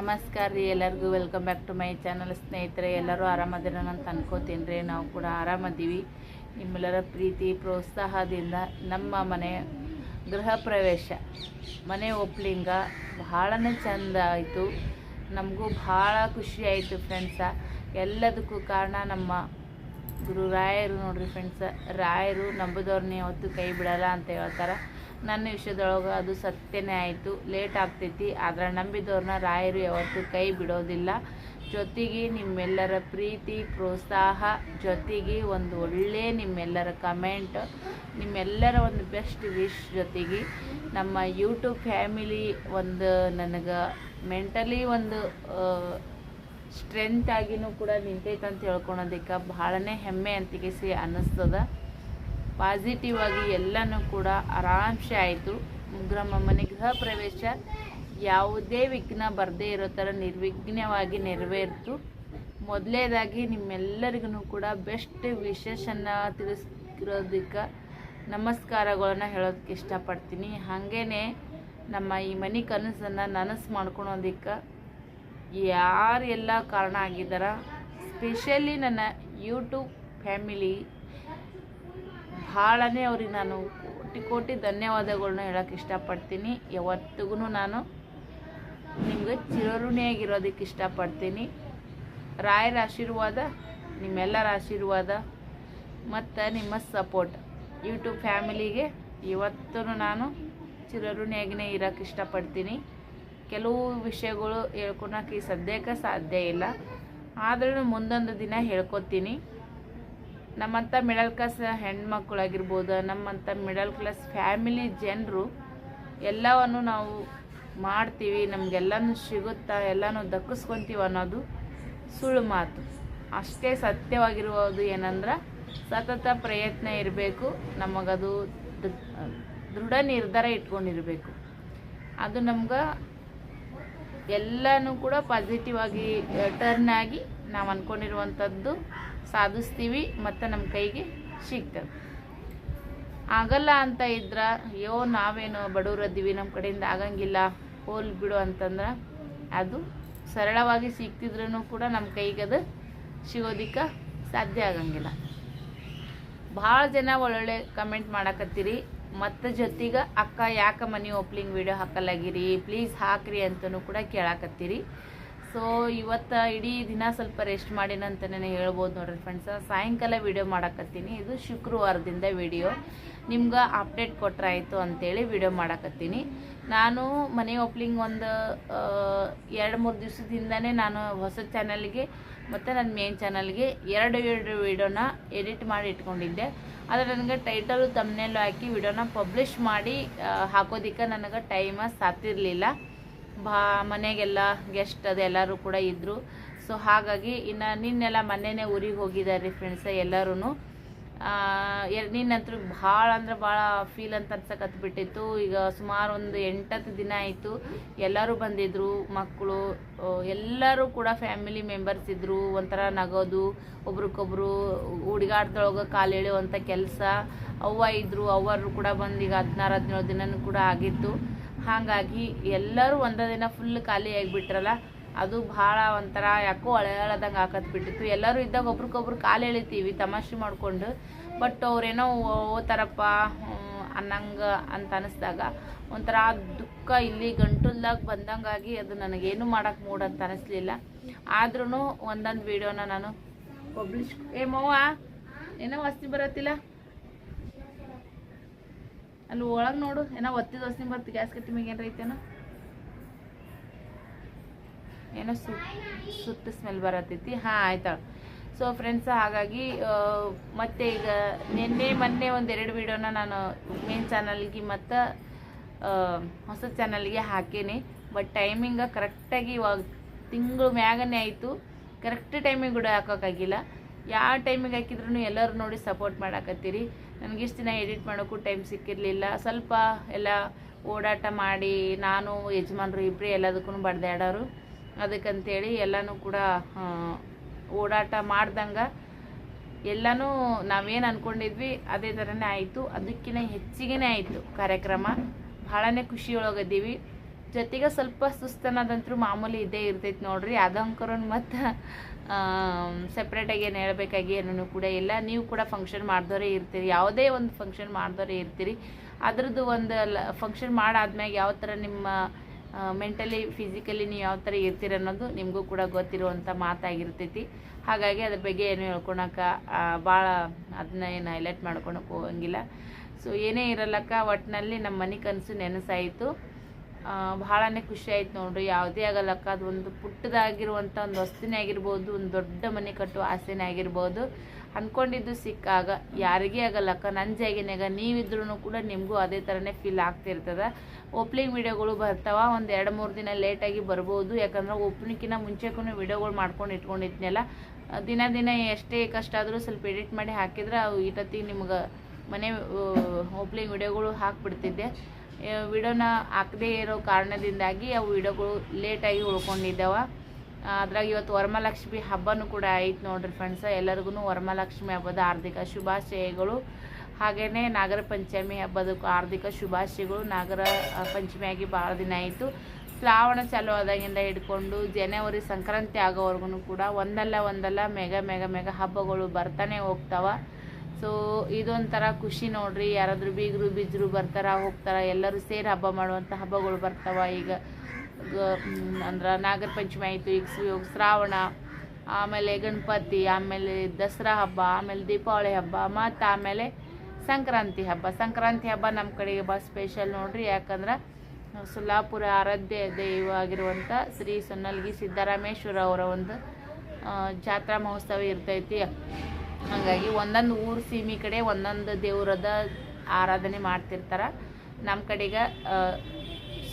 ನಮಸ್ಕಾರ ರೀ ಎಲ್ಲರಿಗೂ. Welcome back to my channel ಸ್ನೇಹಿತರೆ, ಎಲ್ಲರೂ ಆರಾಮದಿರ ಅಂತ ಅನ್ಕೋತೀನಿ ರೀ. ನಾವು ಕೂಡ ಆರಾಮದ್ದೀವಿ ನಿಮ್ಮೆಲ್ಲರ ಪ್ರೀತಿ, ಪ್ರೋತ್ಸಾಹದಿಂದ ನಮ್ಮ ಮನೆ ಗೃಹ ಪ್ರವೇಶ, ಮನೆ ಒಪ್ಲಿಂಗ ಭಾಳನೇ ಚಂದ ಆಯಿತು. ನಮಗೂ ಭಾಳ ಖುಷಿ ಆಯಿತು ಫ್ರೆಂಡ್ಸ ಎಲ್ಲದಕ್ಕೂ ಕಾರಣ ನಮ್ಮ ಗುರು ರಾಯರು ನೋಡಿರಿ ಫ್ರೆಂಡ್ಸ ರಾಯರು ನಂಬುದವ್ರನ್ನೇ ಹೊತ್ತು ಕೈ ಬಿಡಲ್ಲ ಅಂತ ಹೇಳ್ತಾರೆ. ನನ್ನ ವಿಷಯದೊಳಗೆ ಅದು ಸತ್ಯನೇ ಆಯಿತು. ಲೇಟ್ ಆಗ್ತೈತಿ. ಆದರೆ ನಂಬಿದವ್ರನ್ನ ರಾಯರು ಯಾವತ್ತೂ ಕೈ ಬಿಡೋದಿಲ್ಲ. ಜೊತೆಗೆ ನಿಮ್ಮೆಲ್ಲರ ಪ್ರೀತಿ, ಪ್ರೋತ್ಸಾಹ, ಜೊತೆಗೆ ಒಂದು ಒಳ್ಳೆ ನಿಮ್ಮೆಲ್ಲರ ಕಮೆಂಟ್, ನಿಮ್ಮೆಲ್ಲರ ಒಂದು ಬೆಸ್ಟ್ ವಿಶ್ ಜೊತೆಗೆ ನಮ್ಮ ಯೂಟ್ಯೂಬ್ ಫ್ಯಾಮಿಲಿ ಒಂದು ನನಗೆ ಮೆಂಟಲಿ ಒಂದು ಸ್ಟ್ರೆಂತ್ ಆಗಿನೂ ಕೂಡ ನಿಂತೈತೆ ಅಂತ ಹೇಳ್ಕೊಳೋದಕ್ಕೆ ಭಾಳನೇ ಹೆಮ್ಮೆ ಅಂತಿಗೆಸಿ ಅನ್ನಿಸ್ತದ. ಪಾಸಿಟಿವ್ ಆಗಿ ಎಲ್ಲನೂ ಕೂಡ ಆರಾಮ್ಸೆ ಆಯಿತು. ನಮ್ಮ ಮನೆ ಗೃಹ ಪ್ರವೇಶ ಯಾವುದೇ ವಿಘ್ನ ಬರದೇ ಇರೋ ಥರ ನಿರ್ವಿಘ್ನವಾಗಿ ನೆರವೇರಿತು. ಮೊದಲೇದಾಗಿ ನಿಮ್ಮೆಲ್ಲರಿಗೂ ಕೂಡ ಬೆಸ್ಟ್ ವಿಶೇಷನ್ನು ತಿಳಿಸಿರೋದಕ್ಕೆ ನಮಸ್ಕಾರಗಳನ್ನ ಹೇಳೋದಕ್ಕೆ ಇಷ್ಟಪಡ್ತೀನಿ. ಹಾಗೇ ನಮ್ಮ ಈ ಮನೆ ಕನಸನ್ನು ನನಸು ಮಾಡ್ಕೊಳೋದಕ್ಕೆ ಯಾರೆಲ್ಲ ಕಾರಣ ಆಗಿದ್ದಾರ, ಸ್ಪೆಷಲಿ ನನ್ನ ಯೂಟ್ಯೂಬ್ ಫ್ಯಾಮಿಲಿ ಭಾಳನೇ ಅವ್ರಿಗೆ ನಾನು ಕೋಟಿ ಕೋಟಿ ಧನ್ಯವಾದಗಳನ್ನ ಹೇಳೋಕ್ಕೆ ಇಷ್ಟಪಡ್ತೀನಿ. ಯಾವತ್ತಿಗೂ ನಾನು ನಿಮ್ಗೆ ಚಿರಋಣಿಯಾಗಿರೋದಕ್ಕೆ ಇಷ್ಟಪಡ್ತೀನಿ. ರಾಯರ ಆಶೀರ್ವಾದ, ನಿಮ್ಮೆಲ್ಲರ ಆಶೀರ್ವಾದ, ಮತ್ತು ನಿಮ್ಮ ಸಪೋರ್ಟ್ ಯೂಟ್ಯೂಬ್ ಫ್ಯಾಮಿಲಿಗೆ ಇವತ್ತೂ ನಾನು ಚಿರಋಣಿಯಾಗಿನೇ ಇರೋಕ್ಕೆ ಇಷ್ಟಪಡ್ತೀನಿ. ಕೆಲವು ವಿಷಯಗಳು ಹೇಳ್ಕೊಳಕ್ಕೆ ಸದ್ಯಕ್ಕೆ ಸಾಧ್ಯ ಇಲ್ಲ. ಆದ್ರೂ ಮುಂದೊಂದು ದಿನ ಹೇಳ್ಕೊತೀನಿ. ನಮ್ಮಂಥ ಮಿಡಲ್ ಕ್ಲಾಸ್ ಹೆಣ್ಮಕ್ಳಾಗಿರ್ಬೋದು, ನಮ್ಮಂಥ ಮಿಡಲ್ ಕ್ಲಾಸ್ ಫ್ಯಾಮಿಲಿ ಜನರು ಎಲ್ಲವನ್ನು ನಾವು ಮಾಡ್ತೀವಿ, ನಮಗೆಲ್ಲನೂ ಸಿಗುತ್ತಾ, ಎಲ್ಲನೂ ದಕ್ಕಿಸ್ಕೊತೀವಿ ಅನ್ನೋದು ಸುಳ್ಳು ಮಾತು. ಅಷ್ಟೇ ಸತ್ಯವಾಗಿರುವುದು ಏನಂದ್ರೆ ಸತತ ಪ್ರಯತ್ನ ಇರಬೇಕು, ನಮಗದು ದೃಢ ನಿರ್ಧಾರ ಇಟ್ಕೊಂಡಿರಬೇಕು. ಅದು ನಮ್ಗೆ ಎಲ್ಲನೂ ಕೂಡ ಪಾಸಿಟಿವ್ ಆಗಿ ಟರ್ನ್ ಆಗಿ ನಾವು ಅಂದ್ಕೊಂಡಿರುವಂಥದ್ದು ಸಾಧಿಸ್ತೀವಿ ಮತ್ತು ನಮ್ಮ ಕೈಗೆ ಸಿಗ್ತದೆ. ಆಗಲ್ಲ ಅಂತ ಇದ್ರೆ, ಅಯ್ಯೋ, ನಾವೇನು ಬಡವರದ್ದೀವಿ ನಮ್ಮ ಕಡೆಯಿಂದ ಆಗಂಗಿಲ್ಲ, ಹೋಲ್ ಬಿಡು ಅಂತಂದ್ರೆ ಅದು ಸರಳವಾಗಿ ಸಿಗ್ತಿದ್ರೂ ಕೂಡ ನಮ್ಮ ಕೈಗೆ ಅದು ಸಿಗೋದಿಕ್ಕೆ ಸಾಧ್ಯ ಆಗಂಗಿಲ್ಲ. ಭಾಳ ಜನ ಒಳ್ಳೊಳ್ಳೆ ಕಮೆಂಟ್ ಮಾಡಕತ್ತೀರಿ. ಮತ್ತು ಜೊತೆಗೆ ಅಕ್ಕ ಯಾಕೆ ಮನೆ ಓಪ್ಲಿಂಗ್ ವಿಡಿಯೋ ಹಾಕಲಾಗಿರಿ? ಪ್ಲೀಸ್ ಹಾಕ್ರಿ ಅಂತಲೂ ಕೂಡ ಕೇಳಾಕತ್ತೀರಿ. ಸೊ ಇವತ್ತು ಇಡೀ ದಿನ ಸ್ವಲ್ಪ ರೆಸ್ಟ್ ಮಾಡಿನಂತಲೇ ಹೇಳ್ಬೋದು ನೋಡ್ರಿ ಫ್ರೆಂಡ್ಸ್ ಸಾಯಂಕಾಲ ವಿಡಿಯೋ ಮಾಡಕತ್ತೀನಿ. ಇದು ಶುಕ್ರವಾರದಿಂದ ವಿಡಿಯೋ ನಿಮ್ಗೆ ಅಪ್ಡೇಟ್ ಕೊಟ್ರಾಯ್ತು ಅಂತೇಳಿ ವಿಡಿಯೋ ಮಾಡಕತ್ತೀನಿ. ನಾನು ಮನೆ ಓಪ್ಲಿಂಗ್ ಒಂದು ಎರಡು, ಮೂರು ದಿವಸದಿಂದನೇ ನಾನು ಹೊಸ ಚಾನಲ್ಗೆ ಮತ್ತು ನನ್ನ ಮೇನ್ ಚಾನಲ್ಗೆ ಎರಡು ಎರಡು ವಿಡಿಯೋನ ಎಡಿಟ್ ಮಾಡಿ ಇಟ್ಕೊಂಡಿದ್ದೆ. ಆದರೆ ನನಗೆ ಟೈಟಲು ತಮ್ಮನೆಲ್ಲೂ ಹಾಕಿ ವಿಡಿಯೋನ ಪಬ್ಲಿಷ್ ಮಾಡಿ ಹಾಕೋದಕ್ಕೆ ನನಗೆ ಟೈಮ ಸಾತಿರಲಿಲ್ಲ ಬಾ, ಮನೆಗೆಲ್ಲ ಗೆಸ್ಟ್ ಅದು ಎಲ್ಲರೂ ಕೂಡ ಇದ್ದರು ಸೊ ಹಾಗಾಗಿ ಇನ್ನು ನಿನ್ನೆಲ್ಲ ಮನೆಯೇ ಊರಿಗೆ ಹೋಗಿದ್ದಾರೆ ಫ್ರೆಂಡ್ಸ ಎಲ್ಲರೂ ನಿನ್ನಂತೂ ಭಾಳ ಅಂದ್ರೆ ಭಾಳ ಫೀಲ್ ಅಂತ ಅನ್ಸಕತ್ಬಿಟ್ಟಿತ್ತು ಈಗ ಸುಮಾರು ಒಂದು ಎಂಟತ್ತು ದಿನ ಆಯಿತು. ಎಲ್ಲರೂ ಬಂದಿದ್ದರು ಮಕ್ಕಳು ಎಲ್ಲರೂ ಕೂಡ ಫ್ಯಾಮಿಲಿ ಮೆಂಬರ್ಸ್ ಇದ್ದರು ಒಂಥರ ನಗೋದು ಒಬ್ರಿಗೊಬ್ರು ಹುಡುಗಾಟದೊಳಗೆ ಕಾಲು ಎಳೆಯುವಂಥ ಕೆಲಸ. ಅವ್ವ ಇದ್ದರು ಅವರು ಕೂಡ ಬಂದು ಈಗ ಹದಿನಾರು, ಹದಿನೇಳು ದಿನನೂ ಕೂಡ ಆಗಿತ್ತು. ಹಾಗಾಗಿ ಎಲ್ಲರೂ ಒಂದೇ ದಿನ ಫುಲ್ ಖಾಲಿ ಆಗಿಬಿಟ್ರಲ್ಲ, ಅದು ಭಾಳ ಒಂಥರ ಯಾಕೋ ಅಳದಂಗೆ ಹಾಕತ್ ಬಿಟ್ಟಿತ್ತು ಎಲ್ಲರೂ ಇದ್ದಾಗ ಒಬ್ರಿಗೊಬ್ರು ಕಾಲು ಎಳಿತೀವಿ, ತಮಾಷೆ ಮಾಡಿಕೊಂಡು. ಬಟ್ ಅವ್ರೇನೋ ಓತಾರಪ್ಪ ಅನ್ನಂಗೆ ಅಂತ ಅನಿಸ್ದಾಗ ಒಂಥರ ದುಃಖ ಇಲ್ಲಿ ಗಂಟಲ್ದಾಗ ಬಂದಂಗಾಗಿ ಅದು ನನಗೇನು ಮಾಡೋಕ್ಕೆ ಮೂಡ್ ಅಂತ ಅನಿಸ್ಲಿಲ್ಲ. ಆದ್ರೂ ಒಂದೊಂದು ವೀಡಿಯೋನ ನಾನು ಪಬ್ಲಿಷ್ ಏ ಮವ್ವ ಏನೋ ವಸ್ತಿ ಬರತ್ತಿಲ್ಲ? ಅಲ್ಲಿ ಒಳಗೆ ನೋಡು. ಏನೋ ಒತ್ತಿದ ವಸ್ತಿ ಬರ್ತಿ ಗ್ಯಾಸ್ ಕಟ್ಟಿ ಮ್ಯಾಗ ಏನಾರ ಐತೇನೋ. ಏನೋ ಸು, ಸುತ್ತ ಸ್ಮೆಲ್ ಬರತ್ತೈತಿ ಹಾಂ, ಆಯ್ತಾಳ. ಸೊ ಫ್ರೆಂಡ್ಸ್ ಹಾಗಾಗಿ ಮತ್ತೆ ಈಗ ನಿನ್ನೆ, ಮೊನ್ನೆ ಒಂದೆರಡು ವೀಡಿಯೋನ ನಾನು ಮೇನ್ ಚಾನಲ್ಗೆ ಮತ್ತು ಹೊಸ ಚಾನಲ್ಗೆ ಹಾಕೇನೆ. ಬಟ್ ಟೈಮಿಂಗ ಕರೆಕ್ಟಾಗಿ ಇವಾಗ ತಿಂಗಳು ಮ್ಯಾಗನೇ ಆಯಿತು. ಕರೆಕ್ಟ್ ಟೈಮಿಗೆ ಕೂಡ ಹಾಕೋಕ್ಕಾಗಿಲ್ಲ ಯಾವ ಟೈಮಿಗೆ ಹಾಕಿದ್ರು ಎಲ್ಲರೂ ನೋಡಿ ಸಪೋರ್ಟ್ ಮಾಡಾಕತ್ತೀರಿ. ನನಗೆ ಇಷ್ಟು ದಿನ ಎಡಿಟ್ ಮಾಡೋಕ್ಕೂ ಟೈಮ್ ಸಿಕ್ಕಿರಲಿಲ್ಲ. ಸ್ವಲ್ಪ ಎಲ್ಲ ಓಡಾಟ ಮಾಡಿ ನಾನು, ಯಜಮಾನರು ಇಬ್ಬರು ಎಲ್ಲದಕ್ಕೂ ಬಡ್ದಾಡೋರು ಅದಕ್ಕಂತೇಳಿ ಎಲ್ಲನೂ ಕೂಡ ಓಡಾಟ ಮಾಡ್ದಂಗೆ ಎಲ್ಲನೂ ನಾವೇನು ಅಂದ್ಕೊಂಡಿದ್ವಿ ಅದೇ ಥರನೇ ಆಯಿತು. ಅದಕ್ಕಿಂತ ಹೆಚ್ಚಿಗೆ ಆಯಿತು ಕಾರ್ಯಕ್ರಮ. ಭಾಳನೇ ಖುಷಿಯೊಳಗದ್ದೀವಿ. ಜೊತೆಗೆ ಸ್ವಲ್ಪ ಸುಸ್ತನದಂತರೂ ಮಾಮೂಲಿ ಇದ್ದೇ ಇರ್ತೈತಿ ನೋಡ್ರಿ. ಅದಂಕರನ್ನು ಮತ್ತು ಸಪ್ರೇಟಾಗಿ ಏನು ಹೇಳಬೇಕಾಗಿ ಏನೂ ಕೂಡ ಇಲ್ಲ. ನೀವು ಕೂಡ ಫಂಕ್ಷನ್ ಮಾಡಿದವರೇ ಇರ್ತೀರಿ. ಯಾವುದೇ ಒಂದು ಫಂಕ್ಷನ್ ಮಾಡಿದವರೇ ಇರ್ತೀರಿ. ಅದ್ರದ್ದು ಒಂದು ಫಂಕ್ಷನ್ ಮಾಡಾದ್ಮ್ಯಾಗ ಯಾವ ಥರ ನಿಮ್ಮ ಮೆಂಟಲಿ ಫಿಸಿಕಲಿ ನೀವು ಯಾವ ಥರ ಇರ್ತೀರಿ ಅನ್ನೋದು ನಿಮಗೂ ಕೂಡ ಗೊತ್ತಿರುವಂಥ ಮಾತಾಗಿರ್ತೈತಿ. ಹಾಗಾಗಿ ಅದ್ರ ಬಗ್ಗೆ ಏನು ಹೇಳ್ಕೊಳಕ್ಕೆ ಭಾಳ ಅದನ್ನ ಏನು ಹೈಲೈಟ್ ಮಾಡ್ಕೊಳಕ್ಕೆ ಹೋಗಂಗಿಲ್ಲ. ಸೊ ಏನೇ ಇರಲ್ಲಕ್ಕ ಒಟ್ಟಿನಲ್ಲಿ ನಮ್ಮ ಮನೆ ಕನಸು ನೆನಸಾಯಿತು. ಭಾಳನೇ ಖುಷಿ ಆಯ್ತು ನೋಡ್ರಿ. ಯಾವುದೇ ಆಗಲ್ಲಕ್ಕ ಅದು ಒಂದು ಪುಟ್ಟದಾಗಿರುವಂಥ ಒಂದು ವಸ್ತುನೇ ಆಗಿರ್ಬೋದು, ಒಂದು ದೊಡ್ಡ ಮನೆ ಕಟ್ಟುವ ಆಸೆನೇ ಆಗಿರ್ಬೋದು. ಅಂದ್ಕೊಂಡಿದ್ದು ಸಿಕ್ಕಾಗ ಯಾರಿಗೇ ಆಗಲ್ಲಕ್ಕ ನನ್ನ ಜಾಗಿನಾಗ ನೀವಿದ್ರೂ ಕೂಡ ನಿಮಗೂ ಅದೇ ಥರನೇ ಫೀಲ್ ಆಗ್ತಿರ್ತದೆ. ಓಪ್ನಿಂಗ್ ವೀಡಿಯೋಗಳು ಬರ್ತಾವ, ಒಂದು ಎರಡು ಮೂರು ದಿನ ಲೇಟಾಗಿ ಬರ್ಬೋದು. ಯಾಕಂದ್ರೆ ಓಪ್ನಿಂಗ್ಕಿಂತ ಮುಂಚೆಗೂ ವಿಡಿಯೋಗಳು ಮಾಡ್ಕೊಂಡು ಇಟ್ಕೊಂಡಿದ್ನಲ್ಲ. ದಿನ ದಿನ ಎಷ್ಟೇ ಕಷ್ಟ ಆದರೂ ಸ್ವಲ್ಪ ಎಡಿಟ್ ಮಾಡಿ ಹಾಕಿದ್ರೆ ಅವು ಇಟತ್ತಿಗೆ ನಿಮ್ಗೆ ಮನೆ ಓಪ್ನಿಂಗ್ ವೀಡಿಯೋಗಳು ಹಾಕ್ಬಿಡ್ತಿದ್ದೆ. ವಿಡಿಯೋನ ಹಾಕದೇ ಇರೋ ಕಾರಣದಿಂದಾಗಿ ಅವು ವಿಡಿಯೋಗಳು ಲೇಟಾಗಿ ಉಳ್ಕೊಂಡಿದ್ದಾವೆ. ಅದ್ರಾಗ ಇವತ್ತು ವರಮಹಾಲಕ್ಷ್ಮಿ ಹಬ್ಬನೂ ಕೂಡ ಐತೆ ನೋಡ್ರಿ ಫ್ರೆಂಡ್ಸ ಎಲ್ಲರಿಗೂ ವರಮಹಾಲಕ್ಷ್ಮಿ ಹಬ್ಬದ ಹಾರ್ದಿಕ ಶುಭಾಶಯಗಳು. ಹಾಗೆಯೇ ನಾಗರ ಪಂಚಮಿ ಹಬ್ಬದ ಹಾರ್ದಿಕ ಶುಭಾಶಯಗಳು. ನಾಗರ ಪಂಚಮಿಯಾಗಿ ಭಾಳ ದಿನ ಆಯಿತು. ಶ್ರಾವಣ ಚಾಲು ಆದಾಗಿಂದ ಹಿಡ್ಕೊಂಡು ಜನವರಿ ಸಂಕ್ರಾಂತಿ ಆಗೋವರೆಗೂ ಕೂಡ ಒಂದಲ್ಲ ಒಂದಲ್ಲ ಮೆಗ ಮೆಗ ಮೆಗ ಹಬ್ಬಗಳು ಬರ್ತಾನೆ ಹೋಗ್ತಾವ. ಸೊ ಇದೊಂಥರ ಖುಷಿ ನೋಡ್ರಿ. ಯಾರಾದರೂ ಬೀಗರು, ಬಿಜ್ರು ಬರ್ತಾರ, ಹೋಗ್ತಾರ, ಎಲ್ಲರೂ ಸೇರಿ ಹಬ್ಬ ಮಾಡುವಂಥ ಹಬ್ಬಗಳು ಬರ್ತಾವ. ಈಗ ಅಂದ್ರೆ ನಾಗರ ಪಂಚಮಿ ಆಯಿತು, ಈಗ ಶ್ರೀ- ಶ್ರಾವಣ, ಆಮೇಲೆ ಗಣಪತಿ, ಆಮೇಲೆ ದಸರಾ ಹಬ್ಬ, ಆಮೇಲೆ ದೀಪಾವಳಿ ಹಬ್ಬ, ಮತ್ತು ಆಮೇಲೆ ಸಂಕ್ರಾಂತಿ ಹಬ್ಬ. ಸಂಕ್ರಾಂತಿ ಹಬ್ಬ ನಮ್ಮ ಕಡೆಗೆ ಭಾಳ ಸ್ಪೆಷಲ್ ನೋಡ್ರಿ. ಯಾಕಂದ್ರೆ ಸೊಲ್ಲಾಪುರ ಆರಾಧ್ಯ ದೈವ ಆಗಿರುವಂಥ ಶ್ರೀ ಸೊನ್ನಲ್ಗಿ ಸಿದ್ದರಾಮೇಶ್ವರ ಅವರ ಒಂದು ಜಾತ್ರಾ ಮಹೋತ್ಸವ ಇರ್ತೈತಿ. ಹಾಗಾಗಿ ಒಂದೊಂದು ಊರು ಸೀಮೆ ಕಡೆ ಒಂದೊಂದು ದೇವ್ರದ ಆರಾಧನೆ ಮಾಡ್ತಿರ್ತಾರೆ. ನಮ್ಮ ಕಡೆಗೆ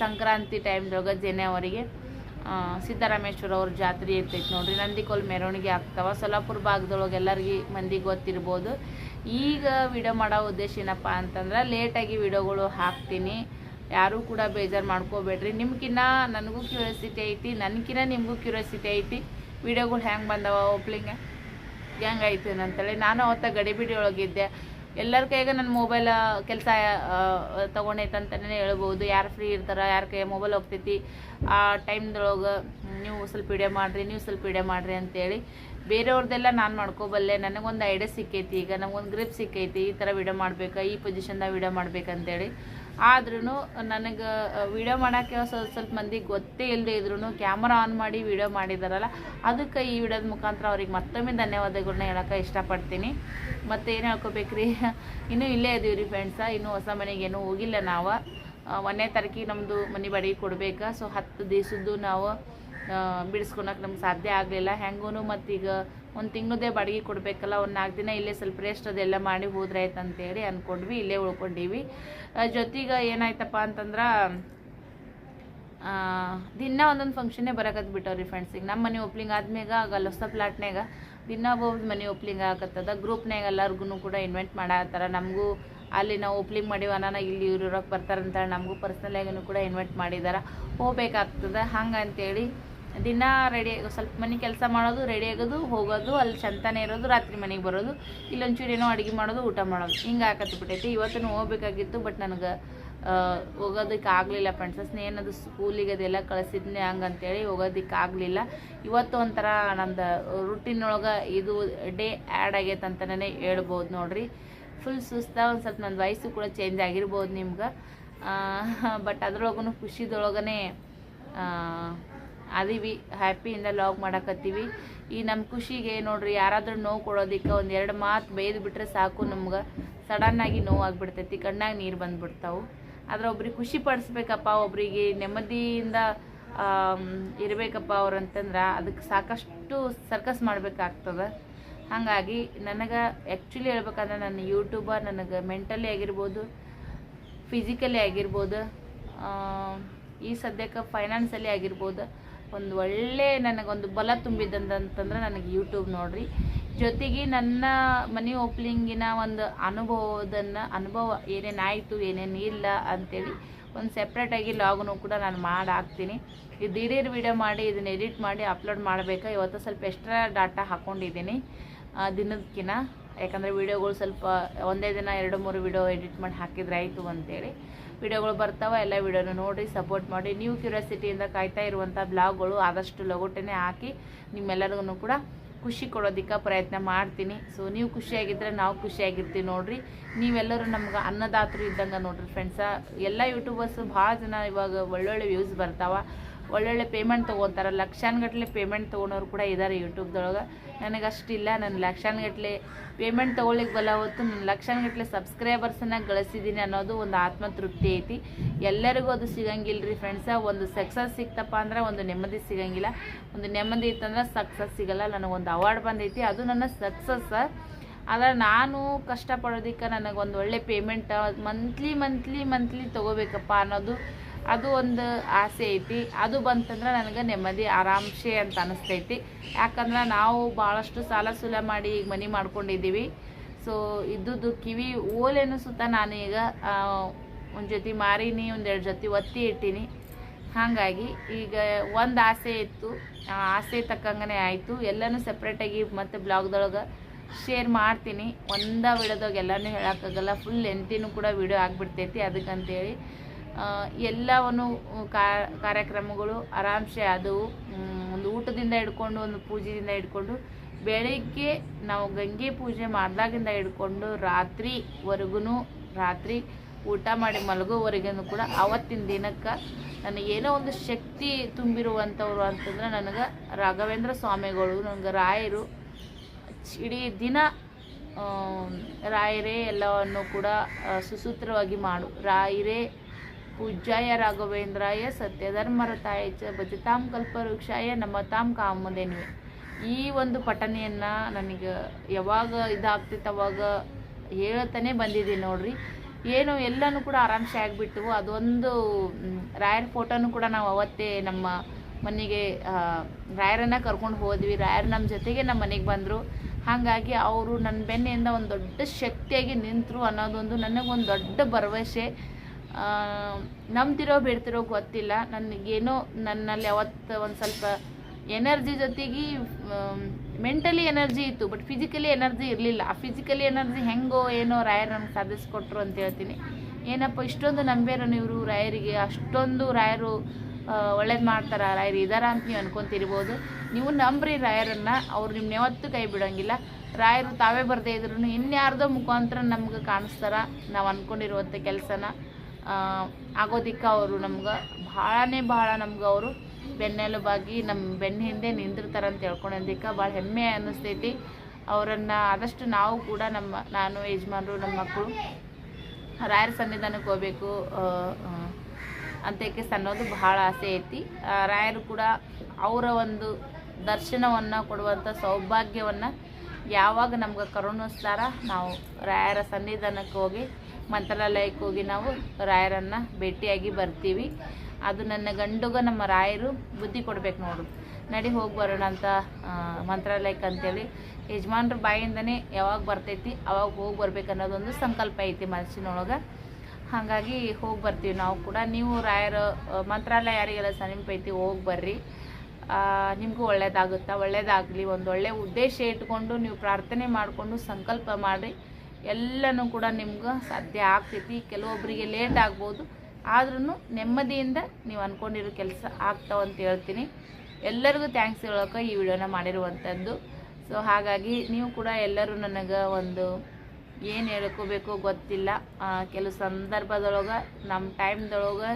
ಸಂಕ್ರಾಂತಿ ಟೈಮ್ದೊಳಗೆ ಜನವರಿಗೆ ಸಿದ್ದರಾಮೇಶ್ವರ ಅವ್ರ ಜಾತ್ರೆ ಇರ್ತೈತಿ ನೋಡ್ರಿ. ನಂದಿಕೋಲ್ ಮೆರವಣಿಗೆ ಆಗ್ತಾವ. ಸೊಲ್ಲಾಪುರ ಭಾಗದೊಳಗೆ ಎಲ್ಲರಿಗೆ ಮಂದಿಗೆ ಗೊತ್ತಿರ್ಬೋದು. ಈಗ ವಿಡಿಯೋ ಮಾಡೋ ಉದ್ದೇಶ ಏನಪ್ಪ ಅಂತಂದ್ರೆ ಲೇಟಾಗಿ ವಿಡಿಯೋಗಳು ಹಾಕ್ತೀನಿ. ಯಾರೂ ಕೂಡ ಬೇಜಾರು ಮಾಡ್ಕೋಬೇಡ್ರಿ. ನಿಮ್ಗಿನ್ನ ನನಗೂ ಕ್ಯೂರಿಯಾಸಿಟಿ ಐತಿ ನನಗಿನ್ನ ನಿಮಗೂ ಕ್ಯೂರಿಯಾಸಿಟಿ ಐತಿ. ವಿಡಿಯೋಗಳು ಹ್ಯಾಂಗೆ ಬಂದವ ಓಪ್ಲಿಂಗ್ ಹೆಂಗಾಯ್ತು ಅಂತೇಳಿ ನಾನು ಅವತ್ತ ಗಡಿಬಿಡಿ ಒಳಗಿದ್ದೆ. ಎಲ್ಲರ ಕೈಗೆ ನನ್ನ ಮೊಬೈಲ್ ಕೆಲಸ ತೊಗೊಂಡೈತಂತಲೇ ಹೇಳ್ಬೋದು. ಯಾರು ಫ್ರೀ ಇರ್ತಾರೆ, ಯಾರ ಕೈ ಮೊಬೈಲ್ ಹೋಗ್ತೈತಿ, ಆ ಟೈಮ್ದೊಳಗೆ ನೀವು ಸ್ವಲ್ಪ ವಿಡಿಯೋ ಮಾಡಿರಿ, ನೀವು ಸ್ವಲ್ಪ ವಿಡಿಯೋ ಮಾಡಿರಿ ಅಂತೇಳಿ. ಬೇರೆಯವ್ರದ್ದೆಲ್ಲ ನಾನು ಮಾಡ್ಕೋಬಲ್ಲೆ. ನನಗೊಂದು ಐಡಿಯಾ ಸಿಕ್ಕೈತಿ. ಈಗ ನನಗೊಂದು ಗ್ರಿಪ್ ಸಿಕ್ಕೈತಿ. ಈ ಥರ ವಿಡಿಯೋ ಮಾಡ್ಬೇಕಾ, ಈ ಪೊಸಿಷನ್ದಾಗ ವಿಡಿಯೋ ಮಾಡ್ಬೇಕಂತೇಳಿ. ಆದ್ರೂ ನನಗೆ ವಿಡಿಯೋ ಮಾಡೋಕ್ಕೆ ಸ್ವಲ್ಪ ಮಂದಿಗೆ ಗೊತ್ತೇ ಇಲ್ಲದೆ ಇದ್ರೂ ಕ್ಯಾಮ್ರಾ ಆನ್ ಮಾಡಿ ವಿಡಿಯೋ ಮಾಡಿದಾರಲ್ಲ, ಅದಕ್ಕೆ ಈ ವಿಡಿಯೋದ ಮುಖಾಂತರ ಅವ್ರಿಗೆ ಮತ್ತೊಮ್ಮೆ ಧನ್ಯವಾದಗಳನ್ನ ಹೇಳೋಕೆ ಇಷ್ಟಪಡ್ತೀನಿ. ಮತ್ತು ಏನು ಹೇಳ್ಕೊಬೇಕ್ರಿ? ಇನ್ನೂ ಇಲ್ಲೇ ಇದೀವಿ ರೀ ಫ್ರೆಂಡ್ಸ ಇನ್ನೂ ಹೊಸ ಮನೆಗೆ ಏನೂ ಹೋಗಿಲ್ಲ ನಾವು. ಒಂದನೇ ತಾರೀಕಿಗೆ ನಮ್ಮದು ಮನೆ ಬಾಡಿಗೆ ಕೊಡಬೇಕು? ಸೊ ಹತ್ತು ದಿವಸದ್ದು ನಾವು ಬಿಡಿಸ್ಕೊಳಕ್ಕೆ ನಮ್ಗೆ ಸಾಧ್ಯ ಆಗಲಿಲ್ಲ. ಹೆಂಗೂ ಮತ್ತೀಗ ಒಂದು ತಿಂಗಳದೇ ಬಾಡಿಗೆ ಕೊಡಬೇಕಲ್ಲ, ಒಂದು ನಾಲ್ಕು ದಿನ ಇಲ್ಲೇ ಸ್ವಲ್ಪ ರೆಸ್ಟ್ ಅದೆಲ್ಲ ಮಾಡಿ ಹೋದ್ರೆ ಆಯ್ತು ಅಂತೇಳಿ ಅಂದ್ಕೊಂಡ್ವಿ ಇಲ್ಲೇ ಉಳ್ಕೊಂಡೀವಿ. ಜೊತೆಗೆ ಏನಾಯ್ತಪ್ಪ ಅಂತಂದ್ರೆ ದಿನ ಒಂದೊಂದು ಫಂಕ್ಷನ್ನೇ ಬರಕತ್ ಬಿಟ್ಟವ್ರಿ ಫ್ರೆಂಡ್ಸಿಗೆ ನಮ್ಮ ಮನೆ ಓಪ್ಲಿಂಗ್ ಆದ್ಮ್ಯಾಗ, ಆಗ ಹೊಸ ಪ್ಲಾಟ್ನ್ಯಾಗ ದಿನ ಒಬ್ಬೊಬ್ರು ಮನೆ ಓಪ್ಲಿಂಗ್ ಆಗತ್ತದ ಗ್ರೂಪ್ನಾಗ ಎಲ್ಲರಿಗೂ ಕೂಡ ಇನ್ವೆಂಟ್ ಮಾಡತ್ತಾರ. ನಮಗೂ ಅಲ್ಲಿ ನಾವು ಓಪ್ಲಿಂಗ್ ಮಾಡೀವಿ ಅನ್ನ ಇಲ್ಲಿ ಇವ್ರು ಇರೋಕೆ ಬರ್ತಾರಂತ ನಮಗೂ ಪರ್ಸ್ನಲಾಗೂ ಕೂಡ ಇನ್ವೆಂಟ್ ಮಾಡಿದಾರೆ. ಹೋಗ್ಬೇಕಾಗ್ತದೆ. ಹಂಗೆ ಅಂತೇಳಿ ದಿನ ರೆಡಿ ಸ್ವಲ್ಪ ಮನೆ ಕೆಲಸ ಮಾಡೋದು ರೆಡಿ ಆಗೋದು, ಹೋಗೋದು, ಅಲ್ಲಿ ಚಂತಾನೆ ಇರೋದು, ರಾತ್ರಿ ಮನೆಗೆ ಬರೋದು, ಇಲ್ಲೊಂಚೂರು ಏನೋ ಅಡುಗೆ ಮಾಡೋದು, ಊಟ ಮಾಡೋದು. ಹಿಂಗೆ ಆಕತ್ತು ಬಿಟ್ಟೈತಿ ಇವತ್ತು ಹೋಗ್ಬೇಕಾಗಿತ್ತು ಬಟ್ ನನಗೆ ಹೋಗೋದಕ್ಕೆ ಆಗಲಿಲ್ಲ ಫ್ರೆಂಡ್ಸ್ ಏನದು ಸ್ಕೂಲಿಗೆ ಅದೆಲ್ಲ ಕಳಿಸಿದ್ನೆ ಹಂಗಂತೇಳಿ ಹೋಗೋದಕ್ಕೆ ಆಗಲಿಲ್ಲ ಇವತ್ತು ಒಂಥರ ನಂದು ರುಟೀನ್ ಒಳಗೆ ಇದು ಡೇ ಆ್ಯಡ್ ಆಗೈತೆ ಅಂತಲೇ ಹೇಳ್ಬೋದು ನೋಡ್ರಿ. ಫುಲ್ ಸುಸ್ತ, ಒಂದು ಸ್ವಲ್ಪ ನನ್ನ ವಯಸ್ಸು ಕೂಡ ಚೇಂಜ್ ಆಗಿರ್ಬೋದು ನಿಮ್ಗೆ. ಬಟ್ ಅದ್ರೊಳಗೂ ಖುಷಿದೊಳಗನೆ ಅದೀವಿ ಹ್ಯಾಪಿಯಿಂದ ಲಾಗ್ ಮಾಡಕತ್ತೀವಿ. ಈ ನಮ್ಮ ಖುಷಿಗೆ ನೋಡ್ರಿ, ಯಾರಾದರೂ ನೋವು ಕೊಡೋದಕ್ಕೆ ಒಂದು ಎರಡು ಮಾತು ಬೈದು ಬಿಟ್ರೆ ಸಾಕು ನಮ್ಗೆ. ಸಡನ್ನಾಗಿ ನೋವು ಆಗಿಬಿಡ್ತೈತಿ, ಕಣ್ಣಾಗ ನೀರು ಬಂದುಬಿಡ್ತಾವೆ. ಆದ್ರೆ ಒಬ್ರಿಗೆ ಖುಷಿ ಪಡಿಸ್ಬೇಕಪ್ಪ, ಒಬ್ರಿಗೆ ನೆಮ್ಮದಿಯಿಂದ ಇರಬೇಕಪ್ಪ ಅವ್ರಂತಂದ್ರೆ ಅದಕ್ಕೆ ಸಾಕಷ್ಟು ಸರ್ಕಸ್ ಮಾಡಬೇಕಾಗ್ತದೆ. ಹಾಗಾಗಿ ನನಗೆ ಆ್ಯಕ್ಚುಲಿ ಹೇಳ್ಬೇಕಂದ್ರೆ ನನ್ನ ಯೂಟ್ಯೂಬ ನನಗೆ ಮೆಂಟಲಿ ಆಗಿರ್ಬೋದು ಫಿಸಿಕಲಿ ಆಗಿರ್ಬೋದು ಈ ಸದ್ಯಕ್ಕೆ ಫೈನಾನ್ಸಲ್ಲಿ ಆಗಿರ್ಬೋದು ಒಂದು ಒಳ್ಳೆ ನನಗೊಂದು ಬಲ ತುಂಬಿದಂತಂದ್ರೆ ನನಗೆ ಯೂಟ್ಯೂಬ್ ನೋಡ್ರಿ. ಜೊತೆಗೆ ನನ್ನ ಮನೆ ಓಪ್ಲಿಂಗಿನ ಒಂದು ಅನುಭವದನ್ನು, ಅನುಭವ ಏನೇನಾಯಿತು ಏನೇನು ಇಲ್ಲ ಅಂತೇಳಿ ಒಂದು ಸೆಪ್ರೇಟಾಗಿ ಲಾಗ್ನು ಕೂಡ ನಾನು ಮಾಡಿ ಹಾಕ್ತೀನಿ. ಇದು ದಿಢೀರ್ ವಿಡಿಯೋ ಮಾಡಿ ಇದನ್ನ ಎಡಿಟ್ ಮಾಡಿ ಅಪ್ಲೋಡ್ ಮಾಡಬೇಕಾ? ಇವತ್ತು ಸ್ವಲ್ಪ ಎಕ್ಸ್ಟ್ರಾ ಡಾಟಾ ಹಾಕ್ಕೊಂಡಿದ್ದೀನಿ ದಿನದಕ್ಕಿಂತ ಯಾಕಂದರೆ ವೀಡಿಯೋಗಳು ಸ್ವಲ್ಪ ಒಂದೇ ದಿನ, ಎರಡು ಮೂರು ವಿಡಿಯೋ ಎಡಿಟ್ ಮಾಡಿ ಹಾಕಿದ್ರೆ ಆಯಿತು ಅಂತೇಳಿ. ವಿಡಿಯೋಗಳು ಬರ್ತಾವೆ, ಎಲ್ಲ ವಿಡಿಯೋನ ನೋಡಿ ಸಪೋರ್ಟ್ ಮಾಡಿ ನ್ಯೂ ಕ್ಯೂರಿಯಾಸಿಟಿಯಿಂದ ಕಾಯ್ತಾ ಇರುವಂಥ ಬ್ಲಾಗ್ಗಳು ಆದಷ್ಟು ಲಗೋಟೆನೆ ಹಾಕಿ ನಿಮ್ಮೆಲ್ಲರಿಗೂ ಕೂಡ ಖುಷಿ ಕೊಡೋದಕ್ಕೆ ಪ್ರಯತ್ನ ಮಾಡ್ತೀನಿ. ಸೊ ನೀವು ಖುಷಿಯಾಗಿದ್ದರೆ ನಾವು ಖುಷಿಯಾಗಿರ್ತೀವಿ ನೋಡಿರಿ. ನೀವೆಲ್ಲರೂ ನಮ್ಗೆ ಅನ್ನದಾತರು ಇದ್ದಂಗೆ ನೋಡಿರಿ ಫ್ರೆಂಡ್ಸ ಎಲ್ಲ ಯೂಟ್ಯೂಬರ್ಸು ಭಾಳ ಜನ ಇವಾಗ ಒಳ್ಳೊಳ್ಳೆ ವ್ಯೂಸ್ ಬರ್ತಾವ. ಒಳ್ಳೊಳ್ಳೆ ಪೇಮೆಂಟ್ ತೊಗೊತಾರೆ. ಲಕ್ಷಾನುಗಟ್ಟಲೆ ಪೇಮೆಂಟ್ ತೊಗೊಳೋರು ಕೂಡ ಇದ್ದಾರೆ ಯೂಟ್ಯೂಬ್ದೊಳಗೆ ನನಗೆ ಅಷ್ಟಿಲ್ಲ ನಾನು ಲಕ್ಷಾನ್ಗಟ್ಲೆ ಪೇಮೆಂಟ್ ತೊಗೊಳ್ಳಿಕ್ಕೆ ಬಲ್ಲ ಹೊತ್ತು ನಾನು ಲಕ್ಷಾನುಗಟ್ಲೆ ಸಬ್ಸ್ಕ್ರೈಬರ್ಸನ್ನ ಗಳಿಸಿದ್ದೀನಿ ಅನ್ನೋದು ಒಂದು ಆತ್ಮತೃಪ್ತಿ ಐತಿ. ಎಲ್ಲರಿಗೂ ಅದು ಸಿಗಂಗಿಲ್ಲ ರೀ ಫ್ರೆಂಡ್ಸ ಒಂದು ಸಕ್ಸಸ್ ಸಿಕ್ತಪ್ಪ ಅಂದ್ರೆ ಒಂದು ನೆಮ್ಮದಿ ಸಿಗಂಗಿಲ್ಲ. ಒಂದು ನೆಮ್ಮದಿ ಇತ್ತಂದ್ರೆ ಸಕ್ಸಸ್ ಸಿಗಲ್ಲ. ನನಗೊಂದು ಅವಾರ್ಡ್ ಬಂದೈತಿ. ಅದು ನನ್ನ ಸಕ್ಸಸ್ ಆದರೆ ನಾನು ಕಷ್ಟಪಡೋದಕ್ಕೆ ನನಗೊಂದು ಒಳ್ಳೆ ಪೇಮೆಂಟ್ ಮಂತ್ಲಿ ಮಂತ್ಲಿ ಮಂತ್ಲಿ ತೊಗೋಬೇಕಪ್ಪ ಅನ್ನೋದು ಅದು ಒಂದು ಆಸೆ ಐತಿ. ಅದು ಬಂತಂದ್ರೆ ನನಗೆ ನೆಮ್ಮದಿ, ಆರಾಮ್ಸೆ ಅಂತ ಅನಿಸ್ತೈತಿ. ಯಾಕಂದ್ರೆ ನಾವು ಭಾಳಷ್ಟು ಸಾಲ ಸುಲ ಮಾಡಿ ಈಗ ಮನೆ ಮಾಡ್ಕೊಂಡಿದ್ದೀವಿ. ಸೊ ಇದ್ದುದು ಕಿವಿ ಓಲೇನು ಸುತ್ತ ನಾನೀಗ ಒಂದು ಜೊತೆ ಮಾರೀನಿ ಒಂದೆರಡು ಜೊತೆ ಒತ್ತಿ ಇಟ್ಟೀನಿ. ಹಾಗಾಗಿ ಈಗ ಒಂದು ಆಸೆ ಇತ್ತು. ಆಸೆ ತಕ್ಕಂಗೆ ಆಯಿತು. ಎಲ್ಲನೂ ಸಪ್ರೇಟಾಗಿ ಮತ್ತು ಬ್ಲಾಗ್ದೊಳಗೆ ಶೇರ್ ಮಾಡ್ತೀನಿ. ಒಂದ ವಿಡಿಯೋದಾಗ ಎಲ್ಲನೂ ಹೇಳೋಕ್ಕಾಗಲ್ಲ. ಫುಲ್ ಲೆಂತಿನೂ ಕೂಡ ವಿಡಿಯೋ ಆಗಿಬಿಡ್ತೈತಿ. ಅದಕ್ಕಂತೇಳಿ ಎಲ್ಲವನ್ನು ಕಾರ್ಯಕ್ರಮಗಳು ಆರಾಮ್ಸೆ ಅದು ಒಂದು ಊಟದಿಂದ ಹಿಡ್ಕೊಂಡು, ಒಂದು ಪೂಜೆಯಿಂದ ಹಿಡ್ಕೊಂಡು, ಬೆಳಿಗ್ಗೆ ನಾವು ಗಂಗೆ ಪೂಜೆ ಮಾಡಿದಾಗಿಂದ ಹಿಡ್ಕೊಂಡು ರಾತ್ರಿವರೆಗೂ ರಾತ್ರಿ ಊಟ ಮಾಡಿ ಮಲಗೋವರೆಗೂ ಕೂಡ ಅವತ್ತಿನ ದಿನಕ್ಕೆ ನನಗೆ ಏನೋ ಒಂದು ಶಕ್ತಿ ತುಂಬಿರುವಂಥವ್ರು ಅಂತಂದ್ರೆ ನನಗೆ ರಾಘವೇಂದ್ರ ಸ್ವಾಮಿಗಳು, ನನಗೆ ರಾಯರು, ಇಡೀ ದಿನ ರಾಯರೇ ಎಲ್ಲವನ್ನು ಕೂಡ ಸುಸೂತ್ರವಾಗಿ ಮಾಡು, ರಾಯರೇ ಪೂಜ್ಯಾಯ ರಾಘವೇಂದ್ರಾಯ ಸತ್ಯಧರ್ಮರತಾಯ ಚ ಭಜತಾಂ ಕಲ್ಪವೃಕ್ಷಾಯ ನಮತಾಂ ಕಾಮಧೇನುವೆ. ಈ ಒಂದು ಪಠನೆಯನ್ನು ನನಗೆ ಯಾವಾಗ ಇದಾಗ್ತಿತ್ತು ಅವಾಗ ಹೇಳ್ತಾನೆ ಬಂದಿದ್ದೀನಿ ನೋಡ್ರಿ. ಏನು ಎಲ್ಲನೂ ಕೂಡ ಆರಾಮ್ಸೆ ಆಗಿಬಿಟ್ಟು ಅದೊಂದು ರಾಯರ ಫೋಟೋನು ಕೂಡ ನಾವು ಅವತ್ತೇ ನಮ್ಮ ಮನೆಗೆ ರಾಯರನ್ನು ಕರ್ಕೊಂಡು ಹೋದ್ವಿ. ರಾಯರ್ ನಮ್ಮ ಜೊತೆಗೆ ನಮ್ಮ ಮನೆಗೆ ಬಂದರು. ಹಾಗಾಗಿ ಅವರು ನನ್ನ ಬೆನ್ನೆಯಿಂದ ಒಂದು ದೊಡ್ಡ ಶಕ್ತಿಯಾಗಿ ನಿಂತರು ಅನ್ನೋದೊಂದು ನನಗೊಂದು ದೊಡ್ಡ ಭರವಸೆ. ನಂಬ್ತಿರೋ ಬಿಡ್ತಿರೋ ಗೊತ್ತಿಲ್ಲ. ನನಗೇನೋ ನನ್ನಲ್ಲಿ ಅವತ್ತು ಒಂದು ಸ್ವಲ್ಪ ಎನರ್ಜಿ ಜೊತೆಗೆ ಮೆಂಟಲಿ ಎನರ್ಜಿ ಇತ್ತು, ಬಟ್ ಫಿಸಿಕಲಿ ಎನರ್ಜಿ ಇರಲಿಲ್ಲ. ಆ ಫಿಸಿಕಲಿ ಎನರ್ಜಿ ಹೆಂಗೋ ಏನೋ ರಾಯರು ನಮ್ಗೆ ಸಾಧಿಸ್ಕೊಟ್ರು ಅಂತ ಹೇಳ್ತೀನಿ. ಏನಪ್ಪ, ಇಷ್ಟೊಂದು ನಂಬೇರನು ಇವರು ರಾಯರಿಗೆ. ಅಷ್ಟೊಂದು ರಾಯರು ಒಳ್ಳೇದು ಮಾಡ್ತಾರ. ರಾಯರು ಇದಾರ ಅಂತ ನೀವು ಅನ್ಕೊಂತಿರ್ಬೋದು. ನೀವು ನಂಬ್ರಿ ರಾಯರನ್ನ. ಅವ್ರು ನಿಮ್ಮ ಯಾವತ್ತೂ ಕೈ ಬಿಡೋಂಗಿಲ್ಲ. ರಾಯರು ತಾವೇ ಬರದೇ ಇದ್ರು ಇನ್ಯಾರ್ದೋ ಮುಖಾಂತರ ನಮ್ಗೆ ಕಾಣಿಸ್ತಾರ. ನಾವು ಅಂದ್ಕೊಂಡಿರುವಂಥ ಕೆಲಸನ. ಆಗೋದಿಕ್ಕೆ ಅವರು ನಮ್ಗೆ. ಭಾಳನೇ ಭಾಳ ನಮ್ಗೆ ಅವರು. ಬೆನ್ನೆಲುಬಾಗಿ ನಮ್ಮ ಬೆನ್ನ ಹಿಂದೆ ನಿಂದಿರ್ತಾರೆ ಅಂತ ಹೇಳ್ಕೊಳೋದಕ್ಕೆ ಭಾಳ ಹೆಮ್ಮೆ ಅನ್ನಿಸ್ತೈತಿ ಅವರನ್ನು ಆದಷ್ಟು ನಾವು ಕೂಡ ನಮ್ಮ, ನಾನು, ಯಜಮಾನರು, ನಮ್ಮ ಮಕ್ಕಳು ರಾಯರ ಸನ್ನಿಧಾನಕ್ಕೆ ಹೋಗ್ಬೇಕು ಅಂತಕ್ಕೆ ಅನ್ನೋದು ಬಹಳ ಆಸೆ ಐತಿ. ರಾಯರು ಕೂಡ ಅವರ ಒಂದು ದರ್ಶನವನ್ನು ಕೊಡುವಂಥ ಸೌಭಾಗ್ಯವನ್ನು ಯಾವಾಗ ನಮ್ಗೆ ಕರುಣಿಸ್ತಾರ, ನಾವು ರಾಯರ ಸನ್ನಿಧಾನಕ್ಕೆ ಹೋಗಿ ಮಂತ್ರಾಲಯಕ್ಕೆ ಹೋಗಿ ನಾವು ರಾಯರನ್ನು ಭೇಟಿಯಾಗಿ ಬರ್ತೀವಿ. ಅದು ನನ್ನ ಗಂಡುಗ, ನಮ್ಮ ರಾಯರು ಬುದ್ಧಿ ಕೊಡ್ಬೇಕು ನೋಡು. ನಡಿ ಹೋಗಿ ಬರೋಣ ಅಂತ ಮಂತ್ರಾಲಯಕ್ಕೆ ಅಂತೇಳಿ. ಯಜಮಾನ್ರ ಬಾಯಿಂದನೇ ಯಾವಾಗ ಬರ್ತೈತಿ, ಅವಾಗ ಹೋಗಿ ಬರ್ಬೇಕು ಅನ್ನೋದೊಂದು ಸಂಕಲ್ಪ ಐತಿ ಮನಸ್ಸಿನೊಳಗೆ. ಹಾಗಾಗಿ ಹೋಗಿ ಬರ್ತೀವಿ ನಾವು ಕೂಡ. ನೀವು ರಾಯರ ಮಂತ್ರಾಲಯ ಯಾರಿಗೆಲ್ಲ ಸಮೀಪ ಐತಿ, ಹೋಗಿ ಬರ್ರಿ. ನಿಮಗೂ ಒಳ್ಳೇದಾಗುತ್ತಾ? ಒಳ್ಳೇದಾಗಲಿ. ಒಂದು ಒಳ್ಳೆಯ ಉದ್ದೇಶ ಇಟ್ಕೊಂಡು ನೀವು ಪ್ರಾರ್ಥನೆ ಮಾಡಿಕೊಂಡು ಸಂಕಲ್ಪ ಮಾಡಿರಿ. ಎಲ್ಲನೂ ಕೂಡ ನಿಮ್ಗೆ ಸಾಧ್ಯ ಆಗ್ತೈತಿ. ಕೆಲವೊಬ್ಬರಿಗೆ ಲೇಟ್ ಆಗ್ಬೋದು. ಆದ್ರೂ ನೆಮ್ಮದಿಯಿಂದ ನೀವು ಅಂದ್ಕೊಂಡಿರೋ ಕೆಲಸ ಆಗ್ತಾವಂತ ಹೇಳ್ತೀನಿ. ಎಲ್ಲರಿಗೂ ಥ್ಯಾಂಕ್ಸ್ ಹೇಳೋಕೆ ಈ ವಿಡಿಯೋನ ಮಾಡಿರುವಂಥದ್ದು ಸೊ ಹಾಗಾಗಿ ನೀವು ಕೂಡ ಎಲ್ಲರೂ ನನಗೆ ಒಂದು ಏನು ಹೇಳ್ಕೋಬೇಕು ಗೊತ್ತಿಲ್ಲ. ಕೆಲವು ಸಂದರ್ಭದೊಳಗೆ ನಮ್ಮ ಟೈಮ್ದೊಳಗೆ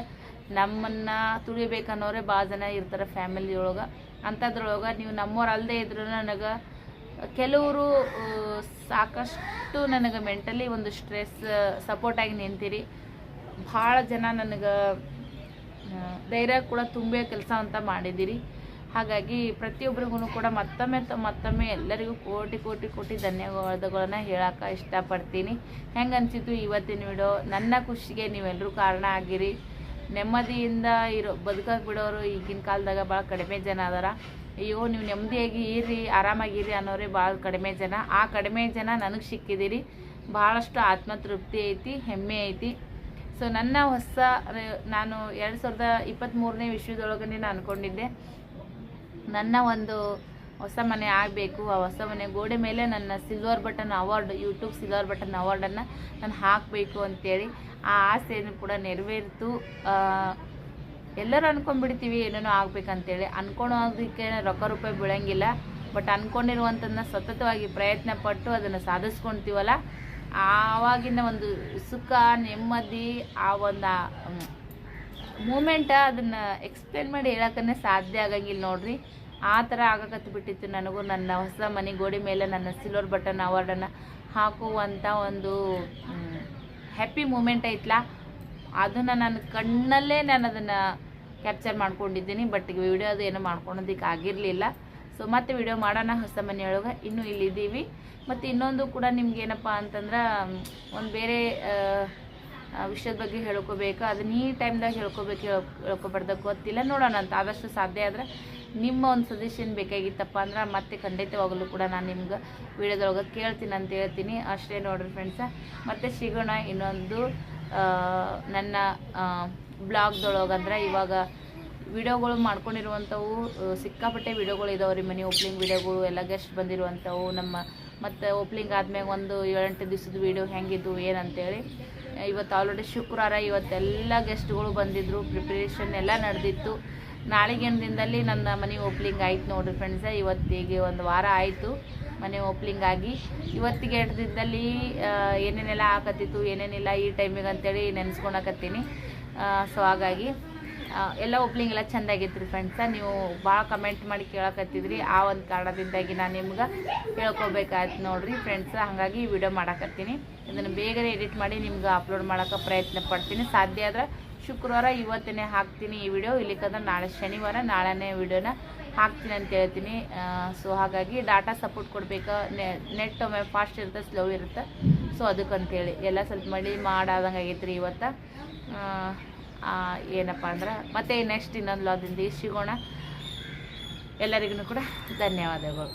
ನಮ್ಮನ್ನು ತುಳಿಬೇಕನ್ನೋರೇ ಭಾಳ ಜನ ಇರ್ತಾರೆ ಫ್ಯಾಮಿಲಿಯೊಳಗೆ ಅಂಥದ್ರೊಳಗೆ ನೀವು ನಮ್ಮವ್ರು ಅಲ್ಲದೆ ಇದ್ರೂ ನನಗೆ ಕೆಲವರು ಸಾಕಷ್ಟು ನನಗೆ ಮೆಂಟಲಿ ಒಂದು ಸ್ಟ್ರೆಸ್ ಸಪೋರ್ಟಾಗಿ ನಿಂತಿರಿ. ಭಾಳ ಜನ ನನಗೆ ಧೈರ್ಯ ಕೂಡ ತುಂಬೆ ಕೆಲಸ ಅಂತ ಮಾಡಿದ್ದೀರಿ. ಹಾಗಾಗಿ ಪ್ರತಿಯೊಬ್ಬರಿಗೂ ಕೂಡ ಮತ್ತೊಮ್ಮೆ ಮತ್ತೊಮ್ಮೆ ಎಲ್ಲರಿಗೂ ಕೋಟಿ ಕೋಟಿ ಕೋಟಿ ಧನ್ಯವಾದಗಳನ್ನು ಹೇಳಕ್ಕೆ ಇಷ್ಟಪಡ್ತೀನಿ. ಹೆಂಗೆ ಅನಿಸಿತು ಇವತ್ತಿನ ವಿಡಿಯೋ? ನನ್ನ ಖುಷಿಗೆ ನೀವೆಲ್ಲರೂ ಕಾರಣ ಆಗಿರಿ. ನೆಮ್ಮದಿಯಿಂದ ಇರೋ ಬದುಕಕ್ಕೆ ಬಿಡೋರು ಈಗಿನ ಕಾಲದಾಗ ಭಾಳ ಕಡಿಮೆ ಜನ ಅದಾರ. ಅಯ್ಯೋ, ನೀವು ನೆಮ್ಮದಿಯಾಗಿ ಇರಿ, ಆರಾಮಾಗಿರಿ ಅನ್ನೋರೇ ಭಾಳ ಕಡಿಮೆ ಜನ. ಆ ಕಡಿಮೆ ಜನ ನನಗೆ ಸಿಕ್ಕಿದ್ದೀರಿ ಭಾಳಷ್ಟು ಆತ್ಮತೃಪ್ತಿ ಐತಿ, ಹೆಮ್ಮೆ ಐತಿ. ಸೊ ನನ್ನ ಹೊಸ, ನಾನು ಎರಡು ಸಾವಿರದ ಇಪ್ಪತ್ತ್ಮೂರನೇ ವಿಶ್ವದೊಳಗನೆ ನಾನು ಅಂದ್ಕೊಂಡಿದ್ದೆ ನನ್ನ ಒಂದು ಹೊಸ ಮನೆ ಆಗಬೇಕು. ಆ ಹೊಸ ಮನೆ ಗೋಡೆ ಮೇಲೆ ನನ್ನ silver button award YouTube silver button ಅವಾರ್ಡನ್ನು ನಾನು ಹಾಕಬೇಕು ಅಂತೇಳಿ ಆ ಆಸೆಯನ್ನು ಕೂಡ ನೆರವೇರಿತು. ಎಲ್ಲರೂ ಅನ್ಕೊಂಡ್ಬಿಡ್ತೀವಿ, ಏನೇನೋ ಆಗ್ಬೇಕಂತೇಳಿ. ಅನ್ಕೊಳೋದಕ್ಕೆ ರೊಕ್ಕ ರೂಪಾಯಿ ಬೀಳಂಗಿಲ್ಲ. ಬಟ್ ಅನ್ಕೊಂಡಿರುವಂಥದ್ದನ್ನ ಸತತವಾಗಿ ಪ್ರಯತ್ನ ಪಟ್ಟು ಅದನ್ನು ಸಾಧಿಸ್ಕೊಳ್ತೀವಲ್ಲ ಆವಾಗಿನ ಒಂದು ಸುಖ, ನೆಮ್ಮದಿ, ಆ ಒಂದು ಮೂಮೆಂಟ ಅದನ್ನು ಎಕ್ಸ್ಪ್ಲೇನ್ ಮಾಡಿ ಹೇಳಕ್ಕನೇ ಸಾಧ್ಯ ಆಗಂಗಿಲ್ಲ ನೋಡ್ರಿ. ಆ ಥರ ಆಗಕತ್ತು ಬಿಟ್ಟಿತ್ತು ನನಗೂ ನನ್ನ ಹೊಸ ಮನೆ ಗೋಡೆ ಮೇಲೆ ನನ್ನ ಸಿಲ್ವರ್ ಬಟನ್ ಅವಾರ್ಡನ್ನು ಹಾಕುವಂಥ ಒಂದು ಹ್ಯಾಪಿ ಮೂಮೆಂಟ್ ಐತ್ಲಾ? ಅದನ್ನು ನಾನು ಕಣ್ಣಲ್ಲೇ ನಾನು ಅದನ್ನು ಕ್ಯಾಪ್ಚರ್ ಮಾಡ್ಕೊಂಡಿದ್ದೀನಿ ಬಟ್ ವಿಡಿಯೋ ಅದು ಏನೋ ಮಾಡ್ಕೊಳೋದಿಕ್ಕೆ ಆಗಿರಲಿಲ್ಲ. ಸೊ ಮತ್ತೆ ವಿಡಿಯೋ ಮಾಡೋಣ ಹೊಸ ಮನೆಯೊಳಗೆ ಇನ್ನೂ ಇಲ್ಲಿದ್ದೀವಿ. ಮತ್ತು ಇನ್ನೊಂದು ಕೂಡ ನಿಮ್ಗೆ ಏನಪ್ಪ ಅಂತಂದ್ರೆ, ಒಂದು ಬೇರೆ ವಿಷಯದ ಬಗ್ಗೆ ಹೇಳ್ಕೋಬೇಕು. ಅದನ್ನ ಈ ಟೈಮ್ದಾಗ ಹೇಳ್ಕೋಬೇಕು ಹೇಳ್ ಹೇಳ್ಕೊಬಾರ್ದು ಗೊತ್ತಿಲ್ಲ. ನೋಡೋಣ ಅಂತ. ಆದಷ್ಟು ಸಾಧ್ಯ ಆದರೆ ನಿಮ್ಮ ಒಂದು ಸಜೆಷನ್ ಬೇಕಾಗಿತ್ತಪ್ಪ ಅಂದ್ರೆ ಮತ್ತೆ ಖಂಡಿತವಾಗಲೂ ಕೂಡ ನಾನು ನಿಮ್ಗೆ ವಿಡಿಯೋದೊಳಗೆ ಕೇಳ್ತೀನಿ ಅಂತ ಹೇಳ್ತೀನಿ. ಅಷ್ಟೇ ನೋಡ್ರಿ ಫ್ರೆಂಡ್ಸ ಮತ್ತೆ ಸಿಗೋಣ ಇನ್ನೊಂದು ನನ್ನ ಬ್ಲಾಗ್ದೊಳಗಂದ್ರೆ ಇವಾಗ ವಿಡಿಯೋಗಳು ಮಾಡ್ಕೊಂಡಿರುವಂಥವು ಸಿಕ್ಕಾಪಟ್ಟೆ ವಿಡಿಯೋಗಳು ಇದಾವೆ ರೀ ಮನೆ ಓಪ್ಲಿಂಗ್ ವಿಡಿಯೋಗಳು, ಎಲ್ಲ ಗೆಸ್ಟ್ ಬಂದಿರುವಂಥವು, ನಮ್ಮ, ಮತ್ತು ಓಪ್ಲಿಂಗ್ ಆದ್ಮೇಲೆ ಒಂದು ಏಳೆಂಟು ದಿವಸದ ವಿಡಿಯೋ ಹೆಂಗಿದ್ದು ಏನಂತೇಳಿ. ಇವತ್ತು ಆಲ್ರೆಡಿ ಶುಕ್ರವಾರ ಇವತ್ತೆಲ್ಲ ಗೆಸ್ಟ್ಗಳು ಬಂದಿದ್ದರು ಪ್ರಿಪ್ರೇಷನ್ ಎಲ್ಲ ನಡೆದಿತ್ತು. ನಾಳೆಗಿನ ದಿನದಲ್ಲಿ ನನ್ನ ಮನೆ ಓಪ್ಲಿಂಗ್ ಆಯ್ತು ನೋಡಿರಿ ಫ್ರೆಂಡ್ಸ ಇವತ್ತಿಗೆ ಒಂದು ವಾರ ಆಯಿತು. ಮನೆ ಓಪ್ಲಿಂಗ್ ಆಗಿ. ಇವತ್ತಿಗೆ ಎರಡು ದಿನದಲ್ಲಿ ಏನೇನೆಲ್ಲ ಹಾಕತ್ತಿತ್ತು ಏನೇನಿಲ್ಲ ಈ ಟೈಮಿಗೆ ಅಂತೇಳಿ ನೆನೆಸ್ಕೊಳಕತ್ತೀನಿ ಸೊ ಹಾಗಾಗಿ ಎಲ್ಲ ಓಪ್ಲಿಂಗ್ ಎಲ್ಲ ಚೆಂದಾಗಿತ್ತು ಫ್ರೆಂಡ್ಸ ನೀವು ಭಾಳ ಕಮೆಂಟ್ ಮಾಡಿ ಕೇಳಕತ್ತಿದ್ರಿ. ಆ ಒಂದು ಕಾರಣದಿಂದಾಗಿ ನಾನು ನಿಮ್ಗೆ ಹೇಳ್ಕೊಬೇಕಾಯ್ತು ನೋಡ್ರಿ ಫ್ರೆಂಡ್ಸ್ ಹಾಗಾಗಿ ಈ ವಿಡಿಯೋ ಮಾಡಕತ್ತೀನಿ. ಇದನ್ನು ಬೇಗನೆ ಎಡಿಟ್ ಮಾಡಿ ನಿಮ್ಗೆ ಅಪ್ಲೋಡ್ ಮಾಡೋಕೆ ಪ್ರಯತ್ನ ಪಡ್ತೀನಿ. ಸಾಧ್ಯ ಆದ್ರೆ ಶುಕ್ರವಾರ ಇವತ್ತೇ ಹಾಕ್ತೀನಿ ಈ ವಿಡಿಯೋ ಇಲ್ಲಿಕಂದ್ರೆ ನಾಳೆ ಶನಿವಾರ, ನಾಳೆನೇ ವಿಡಿಯೋನ ಹಾಕ್ತೀನಿ ಅಂತ ಹೇಳ್ತೀನಿ. ಸೊ ಹಾಗಾಗಿ ಡಾಟಾ ಸಪೋರ್ಟ್ ಕೊಡಬೇಕಾ. ನೆಟ್ ಒಮ್ಮೆ ಫಾಸ್ಟ್ ಇರುತ್ತೆ ಸ್ಲೋ ಇರುತ್ತೆ. ಸೊ ಅದಕ್ಕಂತೇಳಿ ಎಲ್ಲ ಸ್ವಲ್ಪ ಮಳಿ ಮಾಡಾದಂಗೆ ಆಗೈತೆ ರೀ ಇವತ್ತು ಏನಪ್ಪ ಅಂದ್ರೆ ಮತ್ತೆ ನೆಕ್ಸ್ಟ್ ಇನ್ನೊಂದು ಲಾದಿಂದ ಸಿಗೋಣ ಎಲ್ಲರಿಗೂ ಕೂಡ ಧನ್ಯವಾದಗಳು.